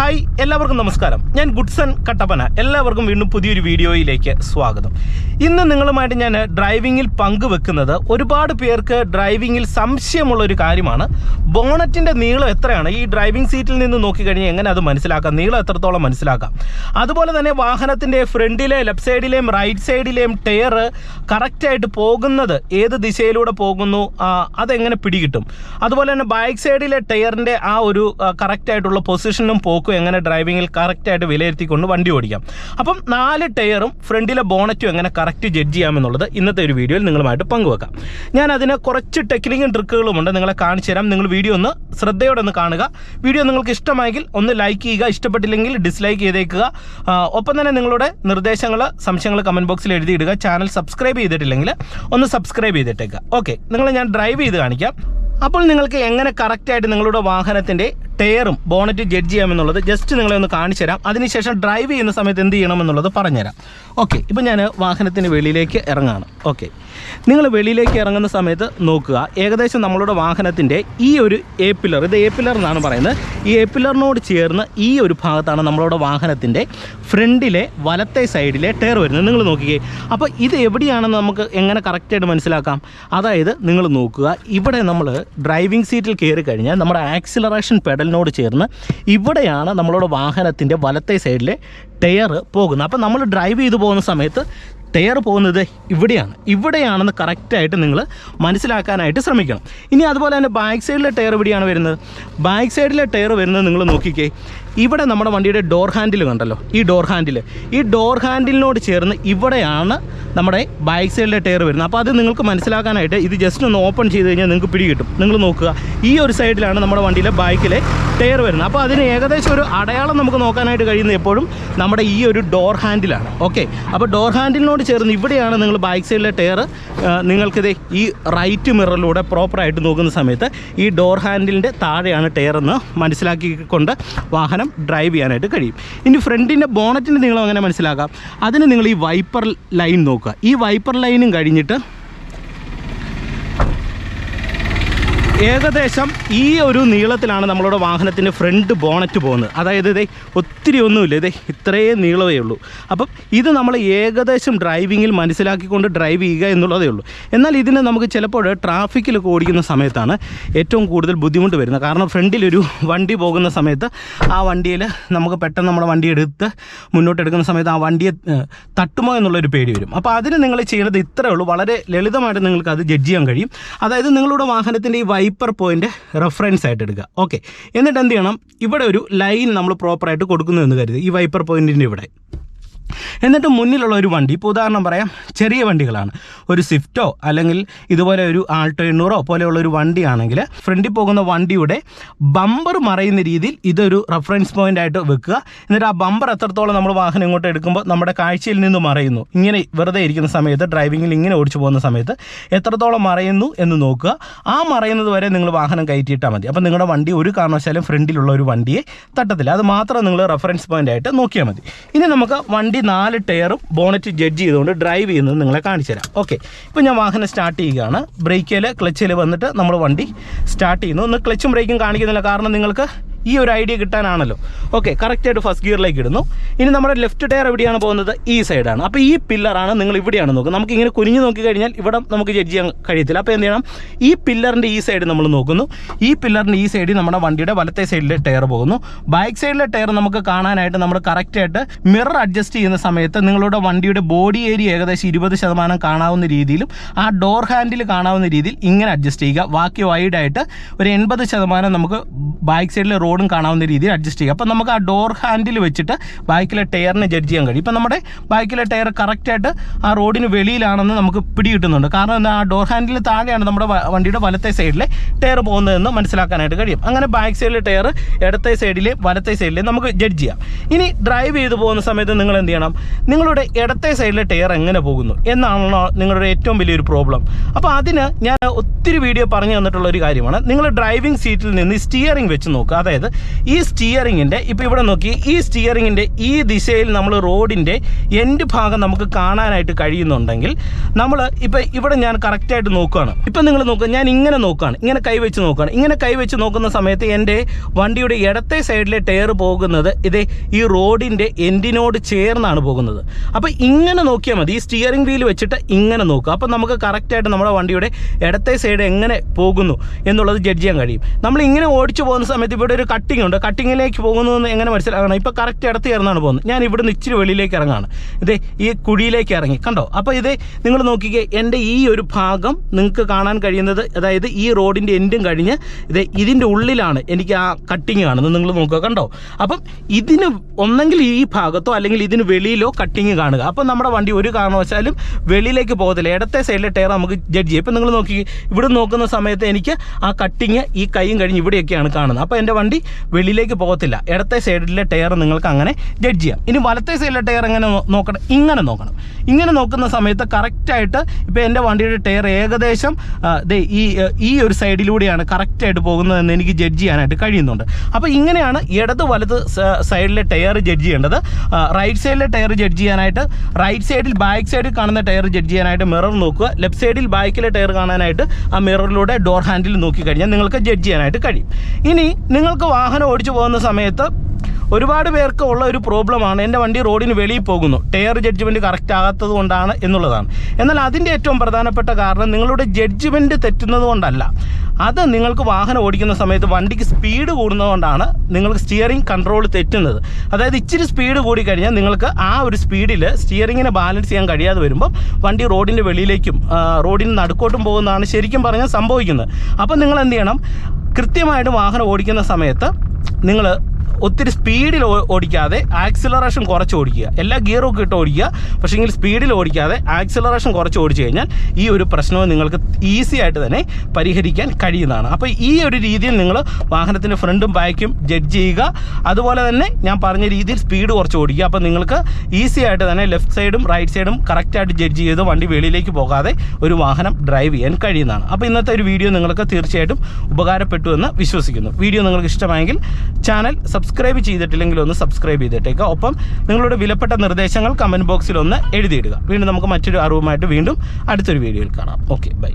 Hi എല്ലാവർക്കും നമസ്കാരം. ഞാൻ ഗുഡ്സൺ കട്ടപ്പന. എല്ലാവർക്കും വീണ്ടും പുതിയൊരു വീഡിയോയിലേക്ക് സ്വാഗതം. ഇന്ന് നിങ്ങളുമായിട്ട് ഞാൻ ഡ്രൈവിങ്ങിൽ പങ്കുവെക്കുന്നത് ഒരുപാട് പേർക്ക് ഡ്രൈവിങ്ങിൽ സംശയമുള്ള ഒരു കാര്യമാണ്. ബോണറ്റിന്റെ നീളം എത്രയാണ്? ഈ ഡ്രൈവിംഗ് സീറ്റിൽ നിന്ന് നോക്കിക്കഴിഞ്ഞാൽ എങ്ങനെ അത് മനസ്സിലാക്കാം? നീളം എത്രത്തോളം മനസ്സിലാക്കാം? അതുപോലെ തന്നെ വാഹനത്തിന്റെ ഫ്രണ്ടിലെ ലെഫ്റ്റ് സൈഡിലെയും റൈറ്റ് സൈഡിലെയും ടയർ കറക്റ്റായിട്ട് പോകുന്നത് ഏത് ദിശയിലൂടെ പോകുന്നു? അതെങ്ങനെ പിടികിട്ടും? അതുപോലെ തന്നെ ബാക്ക് സൈഡിലെ ടയറിന്റെ ആ ഒരു കറക്റ്റായിട്ടുള്ള പൊസിഷനും പോക്കും എങ്ങനെ ഡ്രൈവിങ്ങിൽ കറക്റ്റായിട്ട് വിലയിരുത്തിക്കൊണ്ട് വണ്ടി ഓടിക്കാം. അപ്പം നാല് ടയറും ഫ്രണ്ടിലെ ബോണറ്റും എങ്ങനെ കറക്റ്റ് ജഡ്ജ് ചെയ്യാമെന്നുള്ളത് ഇന്നത്തെ ഒരു വീഡിയോയിൽ നിങ്ങളുമായിട്ട് പങ്കുവെക്കാം. ഞാൻ അതിന് കുറച്ച് ടെക്നിക്കും ട്രിക്കുകളുമുണ്ട് നിങ്ങളെ കാണിച്ചു തരാം. നിങ്ങൾ വീഡിയോ ഒന്ന് ശ്രദ്ധയോടെ ഒന്ന് കാണുക. വീഡിയോ നിങ്ങൾക്ക് ഇഷ്ടമായെങ്കിൽ ഒന്ന് ലൈക്ക് ചെയ്യുക. ഇഷ്ടപ്പെട്ടില്ലെങ്കിൽ ഡിസ്ലൈക്ക് ചെയ്തേക്കുക. ഒപ്പം തന്നെ നിങ്ങളുടെ നിർദ്ദേശങ്ങൾ സംശയങ്ങൾ കമന്റ് ബോക്സിൽ എഴുതിയിടുക. ചാനൽ സബ്സ്ക്രൈബ് ചെയ്തിട്ടില്ലെങ്കിൽ ഒന്ന് സബ്സ്ക്രൈബ് ചെയ്തിട്ടേക്കുക ഓക്കെ നിങ്ങളെ ഞാൻ ഡ്രൈവ് ചെയ്ത് കാണിക്കാം. അപ്പോൾ നിങ്ങൾക്ക് എങ്ങനെ കറക്റ്റായിട്ട് നിങ്ങളുടെ വാഹനത്തിന്റെ ടയറും ബോണറ്റ് ജഡ്ജ് ചെയ്യാമെന്നുള്ളത് ജസ്റ്റ് നിങ്ങളെ ഒന്ന് കാണിച്ചു തരാം. അതിനുശേഷം ഡ്രൈവ് ചെയ്യുന്ന സമയത്ത് എന്ത് ചെയ്യണമെന്നുള്ളത് പറഞ്ഞുതരാം. ഓക്കെ ഇപ്പം ഞാൻ വാഹനത്തിന് വെളിയിലേക്ക് ഇറങ്ങാണ്. ഓക്കെ നിങ്ങൾ വെളിയിലേക്ക് ഇറങ്ങുന്ന സമയത്ത് നോക്കുക. ഏകദേശം നമ്മളുടെ വാഹനത്തിന്റെ ഈ ഒരു എ പില്ലർ ഇത് എ പില്ലർ എന്നാണ് പറയുന്നത്. ഈ എ പില്ലറിനോട് ചേർന്ന് ഈ ഒരു ഭാഗത്താണ് നമ്മളുടെ വാഹനത്തിന്റെ ഫ്രണ്ടിലെ വലത്തെ സൈഡിലെ ടയർ വരുന്നത്. നിങ്ങൾ നോക്കിക്കേ. അപ്പോൾ ഇത് എവിടെയാണെന്ന് നമുക്ക് എങ്ങനെ കറക്റ്റായിട്ട് മനസ്സിലാക്കാം? അതായത് നിങ്ങൾ നോക്കുക. ഇവിടെ നമ്മൾ ഡ്രൈവിംഗ് സീറ്റിൽ കയറി കഴിഞ്ഞാൽ നമ്മുടെ ആക്സിലറേഷൻ പെഡലിനോട് ചേർന്ന് ഇവിടെയാണ് നമ്മളുടെ വാഹനത്തിന്റെ വലത്തെ സൈഡിലെ ടയർ പോകുന്നത്. അപ്പോൾ നമ്മൾ ഡ്രൈവ് ചെയ്തു പോകുന്ന സമയത്ത് ടയർ പോകുന്നത് ഇവിടെയാണ്. ഇവിടെയാണെന്ന് കറക്റ്റായിട്ട് നിങ്ങൾ മനസ്സിലാക്കാനായിട്ട് ശ്രമിക്കണം. ഇനി അതുപോലെ തന്നെ ബാക്ക് സൈഡിലെ ടയർ ഇവിടെയാണ് വരുന്നത്. ബാക്ക് സൈഡിലെ ടയർ വരുന്നത് നിങ്ങൾ നോക്കിക്കേ. ഇവിടെ നമ്മുടെ വണ്ടിയുടെ ഡോർ ഹാൻഡിൽ കണ്ടല്ലോ. ഈ ഡോർ ഹാൻഡിൽ ഈ ഡോർ ഹാൻഡിലിനോട് ചേർന്ന് ഇവിടെയാണ് നമ്മുടെ ബാക്ക് സൈഡിലെ ടയർ വരുന്നത്. അപ്പോൾ അത് നിങ്ങൾക്ക് മനസ്സിലാക്കാനായിട്ട് ഇത് ജസ്റ്റ് ഒന്ന് ഓപ്പൺ ചെയ്ത് കഴിഞ്ഞാൽ നിങ്ങൾക്ക് പിടികിട്ടും. നിങ്ങൾ നോക്കുക. ഈ ഒരു സൈഡിലാണ് നമ്മുടെ വണ്ടിയിലെ ബാക്കിലെ ടയർ വരുന്നത്. അപ്പോൾ അതിന് ഏകദേശം ഒരു അടയാളം നമുക്ക് നോക്കാനായിട്ട് കഴിയുന്നത് എപ്പോഴും നമ്മുടെ ഈ ഒരു ഡോർ ഹാൻഡിലാണ് ഓക്കെ അപ്പോൾ ഡോർ ഹാൻഡിലിനോട് ചേർന്ന് ഇവിടെയാണ് നിങ്ങൾ ബാക്ക് സൈഡിലെ ടയർ നിങ്ങൾക്കിത് ഈ റൈറ്റ് മിററിലൂടെ പ്രോപ്പറായിട്ട് നോക്കുന്ന സമയത്ത് ഈ ഡോർ ഹാൻഡിലിന്റെ താഴെയാണ് ടയർ എന്ന് മനസ്സിലാക്കിക്കൊണ്ട് വാഹനം ഡ്രൈവ് ചെയ്യാനായിട്ട് കഴിയും. ഇനി ഫ്രണ്ടിന്റെ ബോണറ്റിന്റെ നിങ്ങൾ അങ്ങനെ മനസ്സിലാക്കാം. അതിന് നിങ്ങൾ ഈ വൈപ്പർ ലൈൻ നോക്കുക. ഈ വൈപ്പർ ലൈനും കഴിഞ്ഞിട്ട് ഏകദേശം ഈ ഒരു നീളത്തിലാണ് നമ്മളുടെ വാഹനത്തിന്റെ ഫ്രണ്ട് ബോണറ്റ് പോകുന്നത്. അതായത് ഇതേ ഒത്തിരി ഒന്നുമില്ല ഇതേ ഇത്രയും നീളമേ ഉള്ളൂ. അപ്പം ഇത് നമ്മൾ ഏകദേശം ഡ്രൈവിങ്ങിൽ മനസ്സിലാക്കിക്കൊണ്ട് ഡ്രൈവ് ചെയ്യുക എന്നുള്ളതേ ഉള്ളൂ. എന്നാൽ ഇതിന് നമുക്ക് ചിലപ്പോൾ ട്രാഫിക്കിൽ ഓടിക്കുന്ന സമയത്താണ് ഏറ്റവും കൂടുതൽ ബുദ്ധിമുട്ട് വരുന്നത്. കാരണം ഫ്രണ്ടിലൊരു വണ്ടി പോകുന്ന സമയത്ത് ആ വണ്ടിയിൽ നമുക്ക് പെട്ടെന്ന് നമ്മുടെ വണ്ടി എടുത്ത് മുന്നോട്ട് എടുക്കുന്ന സമയത്ത് ആ വണ്ടിയെ തട്ടുമോ എന്നുള്ളൊരു പേടി വരും. അപ്പോൾ അതിന് നിങ്ങൾ ചെയ്യുന്നത് ഇത്രയേ ഉള്ളൂ. വളരെ ലളിതമായിട്ട് നിങ്ങൾക്ക് അത് ജഡ്ജ് ചെയ്യാൻ കഴിയും. അതായത് നിങ്ങളുടെ വാഹനത്തിന്റെ ഈ വൈപ്പർ പോയിന്റ് റെഫറൻസ് ആയിട്ട് എടുക്കുക. ഓക്കെ എന്നിട്ട് എന്ത് ചെയ്യണം? ഇവിടെ ഒരു ലൈൻ നമ്മൾ പ്രോപ്പറായിട്ട് കൊടുക്കുന്നു എന്ന് കരുതി. ഈ വൈപ്പർ പോയിന്റിന്റെ ഇവിടെ. എന്നിട്ട് മുന്നിലുള്ള ഒരു വണ്ടി ഇപ്പോൾ ഉദാഹരണം പറയാം ചെറിയ വണ്ടികളാണ്. ഒരു സ്വിഫ്റ്റോ അല്ലെങ്കിൽ ഇതുപോലെ ഒരു ആൾട്ടോ എണ്ണൂറോ പോലെയുള്ള ഒരു വണ്ടിയാണെങ്കിൽ ഫ്രണ്ടിൽ പോകുന്ന വണ്ടിയുടെ ബമ്പർ മറയുന്ന രീതിയിൽ ഇതൊരു റെഫറൻസ് പോയിന്റ് ആയിട്ട് വെക്കുക. എന്നിട്ട് ആ ബമ്പർ എത്രത്തോളം നമ്മൾ വാഹനം ഇങ്ങോട്ട് എടുക്കുമ്പോൾ നമ്മുടെ കാഴ്ചയിൽ നിന്ന് മറയുന്നു. ഇങ്ങനെ വെറുതെ ഇരിക്കുന്ന സമയത്ത് ഡ്രൈവിങ്ങിൽ ഇങ്ങനെ ഓടിച്ചു പോകുന്ന സമയത്ത് എത്രത്തോളം മറയുന്നു എന്ന് നോക്കുക. ആ മറയുന്നത് വരെ നിങ്ങൾ വാഹനം കയറ്റിയിട്ടാൽ മതി. അപ്പോൾ നിങ്ങളുടെ വണ്ടി ഒരു കാരണവശാലും ഫ്രണ്ടിലുള്ള ഒരു വണ്ടിയെ തട്ടത്തില്ല. അത് മാത്രം നിങ്ങൾ റെഫറൻസ് പോയിന്റ് ആയിട്ട് നോക്കിയാൽ മതി. ഇനി നമുക്ക് വണ്ടി നാല് ടയറും ബോണറ്റ് ജഡ്ജ് ചെയ്തുകൊണ്ട് ഡ്രൈവ് ചെയ്യുന്നത് നിങ്ങളെ കാണിച്ചു തരാം. ഓക്കെ ഇപ്പോൾ ഞാൻ വാഹനം സ്റ്റാർട്ട് ചെയ്യുകയാണ്. ബ്രേക്കിൽ ക്ലച്ചിൽ വന്നിട്ട് നമ്മൾ വണ്ടി സ്റ്റാർട്ട് ചെയ്യുന്നു. ഒന്ന് ക്ലച്ചും ബ്രേക്കും കാണിക്കുന്നില്ല. കാരണം നിങ്ങൾക്ക് ഈ ഒരു ഐഡിയ കിട്ടാനാണല്ലോ. ഓക്കെ കറക്റ്റായിട്ട് ഫസ്റ്റ് ഗിയറിലേക്ക് ഇടുന്നു. ഇനി നമ്മുടെ ലെഫ്റ്റ് ടയർ എവിടെയാണ് പോകുന്നത്? ഈ സൈഡാണ് അപ്പോൾ ഈ പില്ലറാണ് നിങ്ങൾ ഇവിടെയാണ് നോക്കുക നമുക്ക് ഇങ്ങനെ കുനിഞ്ഞ് നോക്കി കഴിഞ്ഞാൽ ഇവിടെ നമുക്ക് ജഡ്ജ് ചെയ്യാൻ കഴിയത്തില്ല. അപ്പോൾ എന്ത് ചെയ്യണം? ഈ പില്ലറിന്റെ ഈ സൈഡ് നമ്മൾ നോക്കുന്നു. ഈ പില്ലറിന്റെ ഈ സൈഡിൽ നമ്മുടെ വണ്ടിയുടെ വലത്തെ സൈഡിലെ ടയർ പോകുന്നു. ബാക്ക് സൈഡിലെ ടയർ നമുക്ക് കാണാനായിട്ട് നമ്മൾ കറക്റ്റായിട്ട് മിറർ അഡ്ജസ്റ്റ് ചെയ്യുന്ന സമയത്ത് നിങ്ങളുടെ വണ്ടിയുടെ ബോഡി ഏരിയ ഏകദേശം ഇരുപത് ശതമാനം കാണാവുന്ന രീതിയിലും ആ ഡോർ ഹാൻഡിൽ കാണാവുന്ന രീതിയിൽ ഇങ്ങനെ അഡ്ജസ്റ്റ് ചെയ്യുക. ബാക്കി വൈഡായിട്ട് ഒരു എൺപത് ശതമാനം നമുക്ക് ബാക്ക് സൈഡിലെ റോഡും കാണാവുന്ന രീതിയിൽ അഡ്ജസ്റ്റ് ചെയ്യുക. അപ്പോൾ നമുക്ക് ആ ഡോർ ഹാൻഡിൽ വെച്ചിട്ട് ബൈക്കിലെ ടയറിനെ ജഡ്ജ് ചെയ്യാൻ കഴിയും. ഇപ്പം നമ്മുടെ ബൈക്കിലെ ടയർ കറക്റ്റായിട്ട് ആ റോഡിന് വെളിയിലാണെന്ന് നമുക്ക് പിടികിട്ടുന്നുണ്ട്. കാരണം എന്താ? ആ ഡോർ ഹാൻഡിൽ താഴെയാണ് നമ്മുടെ വണ്ടിയുടെ വലത്തെ സൈഡിലെ ടയർ പോകുന്നതെന്ന് മനസ്സിലാക്കാനായിട്ട് കഴിയും. അങ്ങനെ ബാക്ക് സൈഡിലെ ടയർ ഇടത്തെ സൈഡിലെ വലത്തെ സൈഡിലെ നമുക്ക് ജഡ്ജ് ചെയ്യാം. ഇനി ഡ്രൈവ് ചെയ്ത് പോകുന്ന സമയത്ത് നിങ്ങൾ എന്ത് ചെയ്യണം? നിങ്ങളുടെ ഇടത്തെ സൈഡിലെ ടയർ എങ്ങനെ പോകുന്നു? എന്നാണല്ലോ നിങ്ങളുടെ ഏറ്റവും വലിയൊരു പ്രോബ്ലം അപ്പോൾ അതിന് ഞാൻ ഒത്തിരി വീഡിയോ പറഞ്ഞു തന്നിട്ടുള്ള ഒരു കാര്യമാണ്. നിങ്ങൾ ഡ്രൈവിംഗ് സീറ്റിൽ നിന്ന് സ്റ്റിയറിംഗ് വെച്ച് നോക്കുക. അതായത് അതായത് ഈ സ്റ്റിയറിങ്ങിന്റെ ഇപ്പോൾ ഇവിടെ നോക്കി ഈ സ്റ്റിയറിങ്ങിന്റെ ഈ ദിശയിൽ നമ്മൾ റോഡിന്റെ എൻഡ് ഭാഗം നമുക്ക് കാണാനായിട്ട് കഴിയുന്നുണ്ടെങ്കിൽ നമ്മൾ ഇപ്പോൾ ഇവിടെ ഞാൻ കറക്റ്റായിട്ട് നോക്കുകയാണ് ഇപ്പം നിങ്ങൾ നോക്കുക ഞാൻ ഇങ്ങനെ നോക്കുകയാണ് ഇങ്ങനെ കൈവച്ച് നോക്കുകയാണ് ഇങ്ങനെ കൈവച്ച് നോക്കുന്ന സമയത്ത് എന്റെ വണ്ടിയുടെ ഇടത്തെ സൈഡിലെ ടയർ പോകുന്നത് ഇതേ ഈ റോഡിന്റെ എൻഡിനോട് ചേർന്നാണ് പോകുന്നത്. അപ്പോൾ ഇങ്ങനെ നോക്കിയാൽ മതി. ഈ സ്റ്റിയറിംഗ് വീൽ വെച്ചിട്ട് ഇങ്ങനെ നോക്കുക. അപ്പോൾ നമുക്ക് കറക്റ്റായിട്ട് നമ്മുടെ വണ്ടിയുടെ ഇടത്തെ സൈഡ് എങ്ങനെ പോകുന്നു എന്നുള്ളത് ജഡ്ജ് ചെയ്യാൻ കഴിയും. നമ്മൾ ഇങ്ങനെ ഓടിച്ചു പോകുന്ന സമയത്ത് ഇവിടെ ഒരു കട്ടിംഗ് ഉണ്ട്. കട്ടിങ്ങിലേക്ക് പോകുന്നതെന്ന് എങ്ങനെ മനസ്സിലാക്കണം? ഇപ്പോൾ കറക്റ്റ് ഇടത്ത് ചേർന്നാണ് പോകുന്നത്. ഞാൻ ഇവിടുന്ന് ഇച്ചിരി വെളിയിലേക്ക് ഇറങ്ങാണ്. ഇതേ ഈ കുഴിയിലേക്ക് ഇറങ്ങി. കണ്ടോ? അപ്പോൾ ഇതേ നിങ്ങൾ നോക്കിക്കേ എന്റെ ഈ ഒരു ഭാഗം നിങ്ങൾക്ക് കാണാൻ കഴിയുന്നത് അതായത് ഈ റോഡിന്റെ എൻഡും കഴിഞ്ഞ് ഇത് ഇതിന്റെ ഉള്ളിലാണ് എനിക്ക് ആ കട്ടിങ് കാണുന്നത്. നിങ്ങൾ നോക്കുക കണ്ടോ? അപ്പം ഇതിന് ഒന്നെങ്കിൽ ഈ ഭാഗത്തോ അല്ലെങ്കിൽ ഇതിന് വെളിയിലോ കട്ടിങ് കാണുക. അപ്പം നമ്മുടെ വണ്ടി ഒരു കാരണവശാലും വെളിയിലേക്ക് പോകത്തില്ല. ഇടത്തെ സൈഡിലെ ടയർ നമുക്ക് ജഡ്ജ് ചെയ്യും. ഇപ്പം നിങ്ങൾ നോക്കി ഇവിടെ നോക്കുന്ന സമയത്ത് എനിക്ക് ആ കട്ടിങ് ഈ കൈയും കഴിഞ്ഞ് ഇവിടെയൊക്കെയാണ് കാണുന്നത്. അപ്പോൾ എന്റെ വണ്ടി വെളിയിലേക്ക് പോകത്തില്ല. ഇടത്തെ സൈഡിലെ ടയർ നിങ്ങൾക്ക് അങ്ങനെ ജഡ്ജ് ചെയ്യാം. ഇനി വലത്തെ സൈഡിലെ ടയർ എങ്ങനെ നോക്കണം ഇങ്ങനെ നോക്കണം. ഇങ്ങനെ നോക്കുന്ന സമയത്ത് കറക്റ്റായിട്ട് ഇപ്പോൾ എന്റെ വണ്ടിയുടെ ടയർ ഏകദേശം ഈ ഈ ഒരു സൈഡിലൂടെയാണ് കറക്റ്റായിട്ട് പോകുന്നതെന്ന് എനിക്ക് ജഡ്ജ് ചെയ്യാനായിട്ട് കഴിയുന്നുണ്ട്. അപ്പോൾ ഇങ്ങനെയാണ് ഇടത് വലത് സൈഡിലെ ടയർ ജഡ്ജ് ചെയ്യേണ്ടത്. റൈറ്റ് സൈഡിലെ ടയർ ജഡ്ജ് ചെയ്യാനായിട്ട് റൈറ്റ് സൈഡിൽ ബാക്ക് സൈഡിൽ കാണുന്ന ടയർ ജഡ്ജ് ചെയ്യാനായിട്ട് മിറർ നോക്കുക. ലെഫ്റ്റ് സൈഡിൽ ബാക്കിലെ ടയർ കാണാനായിട്ട് ആ മിററിലൂടെ ഡോർ ഹാൻഡിൽ നോക്കി കഴിഞ്ഞാൽ നിങ്ങൾക്ക് ജഡ്ജ് ചെയ്യാനായിട്ട് കഴിയും. ഇനി നിങ്ങൾക്ക് വാഹനം ഓടിച്ചു പോകുന്ന സമയത്ത് ഒരുപാട് പേർക്ക് ഉള്ള ഒരു പ്രോബ്ലമാണ് എന്റെ വണ്ടി റോഡിന് വെളിയിൽ പോകുന്നു. ടയർ ജഡ്ജ്മെന്റ് കറക്റ്റ് ആകാത്തത് കൊണ്ടാണ് എന്നുള്ളതാണ്. എന്നാൽ അതിന്റെ ഏറ്റവും പ്രധാനപ്പെട്ട കാരണം നിങ്ങളുടെ ജഡ്ജ്മെന്റ് തെറ്റുന്നത് കൊണ്ടല്ല. അത് നിങ്ങൾക്ക് വാഹനം ഓടിക്കുന്ന സമയത്ത് വണ്ടിക്ക് സ്പീഡ് കൂടുന്നതുകൊണ്ടാണ് നിങ്ങൾക്ക് സ്റ്റിയറിംഗ് കൺട്രോൾ തെറ്റുന്നത്. അതായത് ഇച്ചിരി സ്പീഡ് കൂടി കഴിഞ്ഞാൽ നിങ്ങൾക്ക് ആ ഒരു സ്പീഡിൽ സ്റ്റിയറിങ്ങിനെ ബാലൻസ് ചെയ്യാൻ കഴിയാതെ വരുമ്പോൾ വണ്ടി റോഡിന്റെ വെളിയിലേക്കും റോഡിന് നടുക്കോട്ടും പോകുന്നതാണ് ശരിക്കും പറഞ്ഞാൽ സംഭവിക്കുന്നത്. അപ്പം നിങ്ങൾ എന്ത് ചെയ്യണം? കൃത്യമായിട്ട് വാഹനം ഓടിക്കുന്ന സമയത്ത് നിങ്ങൾ ഒത്തിരി സ്പീഡിൽ ഓടിക്കാതെ ആക്സിലറേഷൻ കുറച്ച് ഓടിക്കുക. എല്ലാ ഗിയറും ഒക്കെ ഇട്ട് ഓടിക്കുക. പക്ഷേങ്കിൽ സ്പീഡിൽ ഓടിക്കാതെ ആക്സിലറേഷൻ കുറച്ച് ഓടിച്ചു കഴിഞ്ഞാൽ ഈ ഒരു പ്രശ്നവും നിങ്ങൾക്ക് ഈസി ആയിട്ട് തന്നെ പരിഹരിക്കാൻ കഴിയുന്നതാണ്. അപ്പോൾ ഈ ഒരു രീതിയിൽ നിങ്ങൾ വാഹനത്തിന്റെ ഫ്രണ്ടും ബാക്കും ജഡ്ജ് ചെയ്യുക. അതുപോലെ തന്നെ ഞാൻ പറഞ്ഞ രീതിയിൽ സ്പീഡ് കുറച്ച് ഓടിക്കുക. അപ്പോൾ നിങ്ങൾക്ക് ഈസി ആയിട്ട് തന്നെ ലെഫ്റ്റ് സൈഡും റൈറ്റ് സൈഡും കറക്റ്റായിട്ട് ജഡ്ജ് ചെയ്ത് വണ്ടി വെളിയിലേക്ക് പോകാതെ ഒരു വാഹനം ഡ്രൈവ് ചെയ്യാൻ കഴിയുന്നതാണ്. അപ്പോൾ ഇന്നത്തെ ഒരു വീഡിയോ നിങ്ങൾക്ക് തീർച്ചയായിട്ടും ഉപകാരപ്പെട്ടു എന്ന് വിശ്വസിക്കുന്നു. വീഡിയോ നിങ്ങൾക്ക് ഇഷ്ടമായെങ്കിൽ ചാനൽ സബ്സ്ക്രൈബ് ചെയ്തിട്ടില്ലെങ്കിൽ ഒന്ന് സബ്സ്ക്രൈബ് ചെയ്തിട്ടേക്കുക ഒപ്പം നിങ്ങളുടെ വിലപ്പെട്ട നിർദ്ദേശങ്ങൾ കമന്റ് ബോക്സിൽ ഒന്ന് എഴുതിയിടുക. വീണ്ടും നമുക്ക് മറ്റൊരു അറിവുമായിട്ട് വീണ്ടും അടുത്തൊരു വീഡിയോയിൽ കാണാം. Okay bye